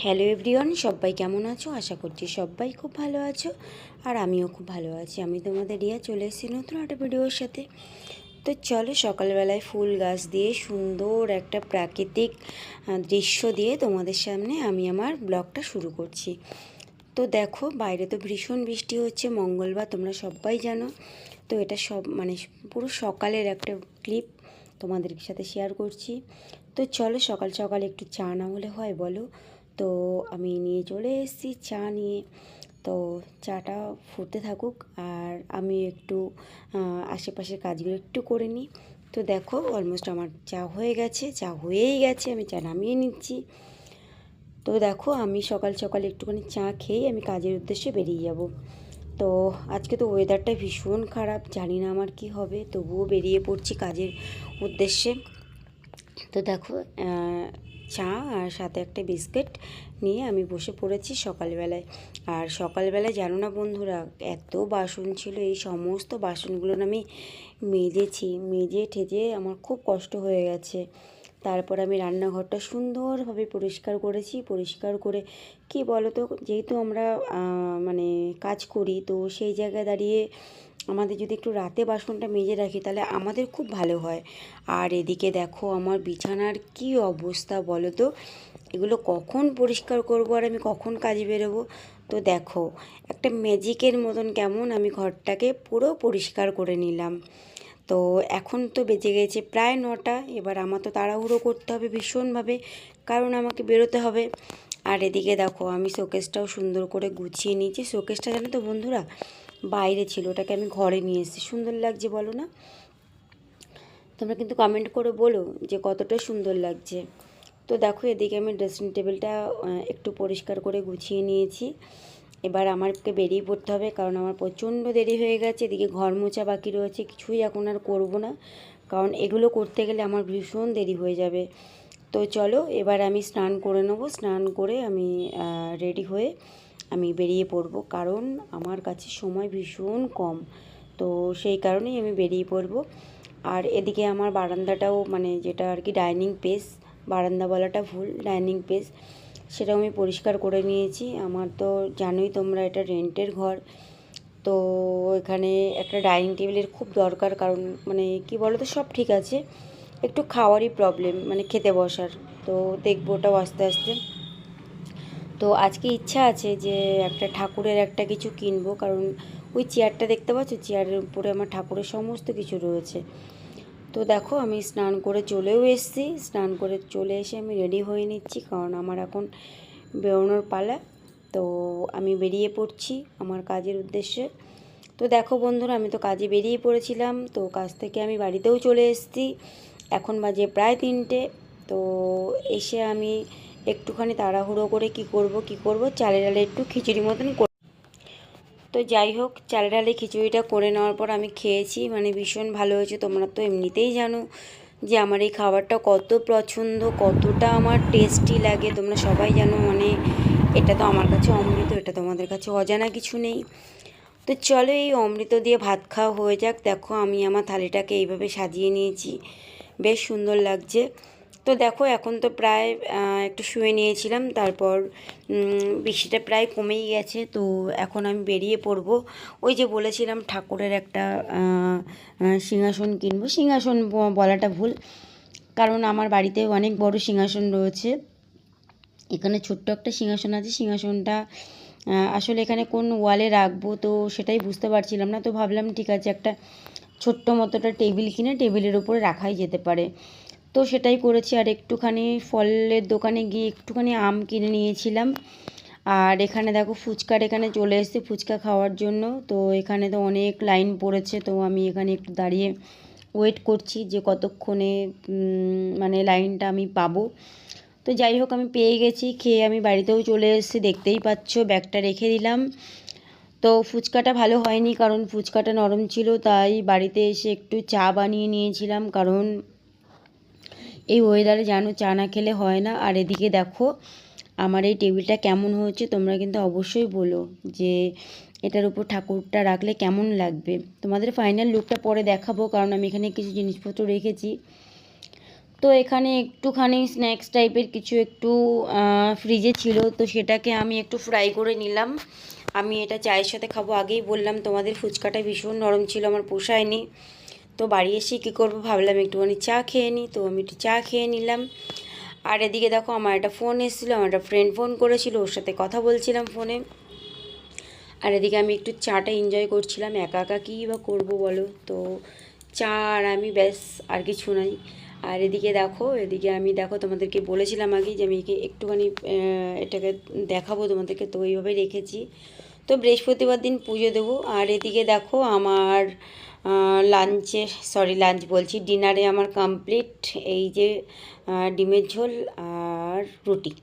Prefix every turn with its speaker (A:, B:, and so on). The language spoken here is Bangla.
A: হ্যালো এভরিওয়ান, সবাই কেমন আছো? আশা করছি সবাই খুব ভালো আছো আর আমিও খুব ভালো আছি। আমি তোমাদের রিয়া, চলে এসেছি নতুন একটা ভিডিওর সাথে। তো চলো সকালবেলায় ফুল গাছ দিয়ে সুন্দর একটা প্রাকৃতিক দৃশ্য দিয়ে তোমাদের সামনে আমি আমার ব্লগটা শুরু করছি। তো দেখো, বাইরে তো ভীষণ বৃষ্টি হচ্ছে, মঙ্গলবার তোমরা সবাই জানো। তো এটা সব মানে পুরো সকালের একটা ক্লিপ তোমাদের সাথে শেয়ার করছি। তো চলো সকাল সকাল একটু চা না হলে হয়, বলো। তো আমি নিয়ে চলে এসেছি চা নিয়ে। তো চাটা ফুটতে থাকুক আর আমি একটু আশেপাশের কাজগুলো একটু করে নিই। তো দেখো অলমোস্ট আমার চা হয়ে গেছে, চা হয়েই গেছে, আমি চা নামিয়ে নিচ্ছি। তো দেখো আমি সকাল সকাল একটুখানি চা খেয়েই আমি কাজের উদ্দেশ্যে বেরিয়ে যাব। তো আজকে তো ওয়েদারটা ভীষণ খারাপ, জানি না আমার কি হবে, তবুও বেরিয়ে পড়ছি কাজের উদ্দেশ্যে। তো দেখো চা আর সাথে একটা বিস্কিট নিয়ে আমি বসে পড়েছি সকালবেলায়। আর সকালবেলায় জানো না বন্ধুরা, এত বাসন ছিল, এই সমস্ত বাসনগুলো আমি মেজেছি, মেজে ঠেজে আমার খুব কষ্ট হয়ে গেছে। তারপর আমি রান্নাঘরটা সুন্দরভাবে পরিষ্কার করেছি, পরিষ্কার করে কি বলো তো যেহেতু আমরা মানে কাজ করি, তো সেই জায়গায় দাঁড়িয়ে আমাদের যদি একটু রাতে বাসনটা মেজে রাখি, তাহলে আমাদের খুব ভালো হয়। আর এদিকে দেখো আমার বিছানার কি অবস্থা বলো তো? এগুলো কখন পরিষ্কার করব আর আমি কখন কাজে বেরোবো? তো দেখো, একটা ম্যাজিকের মতন কেমন আমি ঘরটাকে পুরো পরিষ্কার করে নিলাম। তো এখন তো বেজে গেছে প্রায় নটা, এবার আমার তো তাড়াহুড়ো করতে হবে ভীষণভাবে, কারণ আমাকে বেরোতে হবে। আর এদিকে দেখো আমি শোকেসটাও সুন্দর করে গুছিয়ে নিয়েছি। শোকেসটা জানো তো বন্ধুরা বাইরে ছিল, ওটাকে আমি ঘরে নিয়ে এসেছি। সুন্দর লাগছে, বলো না? তোমরা কিন্তু কমেন্ট করে বলো যে কতটা সুন্দর লাগছে। তো দেখো, এদিকে আমি ড্রেসিং টেবিলটা একটু পরিষ্কার করে গুছিয়ে নিয়েছি। এবার আমাকে বেরিয়ে পড়তে হবে, কারণ আমার প্রচণ্ড দেরি হয়ে গেছে। এদিকে ঘর মোছা বাকি রয়েছে, কিছুই এখন আর করব না। কারণ এগুলো করতে গেলে আমার ভীষণ দেরি হয়ে যাবে। তো চলো, এবার আমি স্নান করে নেব। স্নান করে আমি রেডি হয়ে আমি বেরিয়ে পড়ব, কারণ আমার কাছে সময় ভীষণ কম। তো সেই কারণেই আমি বেরিয়ে পড়ব। আর এদিকে আমার বারান্দাটাও মানে যেটা আর কি ডাইনিং পেস বারান্দা বলাটা ভুল ডাইনিং পেস সেটাও আমি পরিষ্কার করে নিয়েছি। আমার তো জানোই তোমরা এটা রেন্টের ঘর। তো এখানে একটা ডাইনিং টেবিলের খুব দরকার, কারণ মানে কি বলো তো সব ঠিক আছে। একটু খাওয়ারই প্রবলেম মানে খেতে বসার। তো দেখব ওটাও আস্তে আস্তে। তো আজকে ইচ্ছা আছে যে একটা ঠাকুরের একটা কিছু কিনবো, কারণ ওই চেয়ারটা দেখতে পাচ্ছ? চেয়ারের উপরে আমার ঠাকুরের সমস্ত কিছু রয়েছে। তো দেখো, আমি স্নান করে চলেও এসেছি। স্নান করে চলে এসে আমি রেডি হয়ে নিচ্ছি, কারণ আমার এখন বেরোনোর পালা। তো আমি বেরিয়ে পড়ছি আমার কাজের উদ্দেশ্যে। তো দেখো বন্ধুরা, আমি তো কাজে বেরিয়ে পড়েছিলাম। তো কাজ থেকে আমি বাড়িতেও চলে এসেছি। এখন বাজে প্রায় তিনটে। তো এসে আমি একটুখানি তাড়াহুড়ো করে কি করব কি করব? চালে ডালে একটু খিচুড়ি মতন করে তো যাই হোক চালে ডালে খিচুড়িটা করে নেওয়ার পর আমি খেয়েছি। মানে ভীষণ ভালো হয়েছে, তোমরা তো এমনিতেই জানো যে আমার এই খাবারটা কত পছন্দ, কতটা আমার টেস্টি লাগে। তোমরা সবাই জানো মানে এটা তো আমার কাছে অমৃত, এটা তোমাদের কাছে অজানা কিছু নেই। তো চলো এই অমৃত দিয়ে ভাত খাওয়া হয়ে যাক। দেখো, আমি আমার থালিটাকে এইভাবে সাজিয়ে নিয়েছি। বেশ সুন্দর লাগছে। তো দেখো, এখন তো প্রায় একটু শুয়ে নিয়েছিলাম, তারপর বৃষ্টিটা প্রায় কমেই গেছে, তো এখন আমি বেরিয়ে পড়ব। ওই যে বলেছিলাম ঠাকুরের একটা সিংহাসন কিনবো। সিংহাসন বলাটা ভুল, কারণ আমার বাড়িতে অনেক বড় সিংহাসন রয়েছে। এখানে ছোট্ট একটা সিংহাসন আছে, সিংহাসনটা আসলে এখানে কোন ওয়ালে রাখব, তো সেটাই বুঝতে পারছিলাম না, তো ভাবলাম ঠিক আছে একটা ছোট্ট মতোটা টেবিল কিনে টেবিলের উপরে রাখাই যেতে পারে। তো সেটাই করেছি। আর একটুখানি ফলের দোকানে গিয়ে একটুখানি আম কিনে নিয়েছিলাম। আর এখানে দেখো ফুচকার এখানে চলে এসেছি ফুচকা খাওয়ার জন্য। তো এখানে তো অনেক লাইন পড়েছে, তো আমি এখানে একটু দাঁড়িয়ে ওয়েট করছি যে কতক্ষণে মানে লাইনটা আমি পাবো। তো যাই হোক, আমি পেয়ে গেছি, খেয়ে আমি বাড়িতেও চলে এসেছি, দেখতেই পাচ্ছ, ব্যাগটা রেখে দিলাম। তো ফুচকাটা ভালো হয়নি, কারণ ফুচকাটা নরম ছিল, তাই বাড়িতে এসে একটু চা বানিয়ে নিয়েছিলাম, কারণ এই ওয়েদারে জানো চা না খেলে হয় না। আর এদিকে দেখো, আমার এই টেবিলটা কেমন হয়েছে তোমরা কিন্তু অবশ্যই বলো যে এটার উপর ঠাকুরটা রাখলে কেমন লাগবে। তোমাদের ফাইনাল লুকটা পরে দেখাবো কারণ আমি এখানে কিছু জিনিসপত্র রেখেছি। তো এখানে একটুখানি স্ন্যাক্স টাইপের কিছু একটু ফ্রিজে ছিল, তো সেটাকে আমি একটু ফ্রাই করে নিলাম। আমি এটা চায়ের সাথে খাব আগেই বললাম, তোমাদের ফুচকাটা ভীষণ নরম ছিল, আমার পোষায়নি। তো বাড়ি এসে কী করব ভাবলাম একটুখানি চা খেয়ে নিই, তো আমি একটু চা খেয়ে নিলাম। আর এদিকে দেখো আমার একটা ফোন এসেছিল, আমার একটা ফ্রেন্ড ফোন করেছিল, ওর সাথে কথা বলছিলাম ফোনে আর এদিকে আমি একটু চাটা এনজয় করছিলাম, একা একা কী বা করব বলো? তো চা আর আমি ব্যাস, আর কিছু নাই। আর এদিকে দেখো, এদিকে আমি দেখো তোমাদেরকে বলেছিলাম আগে যে আমি একে একটুখানি এটাকে দেখাবো তোমাদেরকে, তো ওইভাবে রেখেছি। তো বৃহস্পতিবার দিন পুজো দেবো। আর এদিকে দেখো আমার লাঞ্চে সরি লাঞ্চ বলছি। ডিনারে আমার কমপ্লিট এই যে ডিমের ঝোল আর রুটি।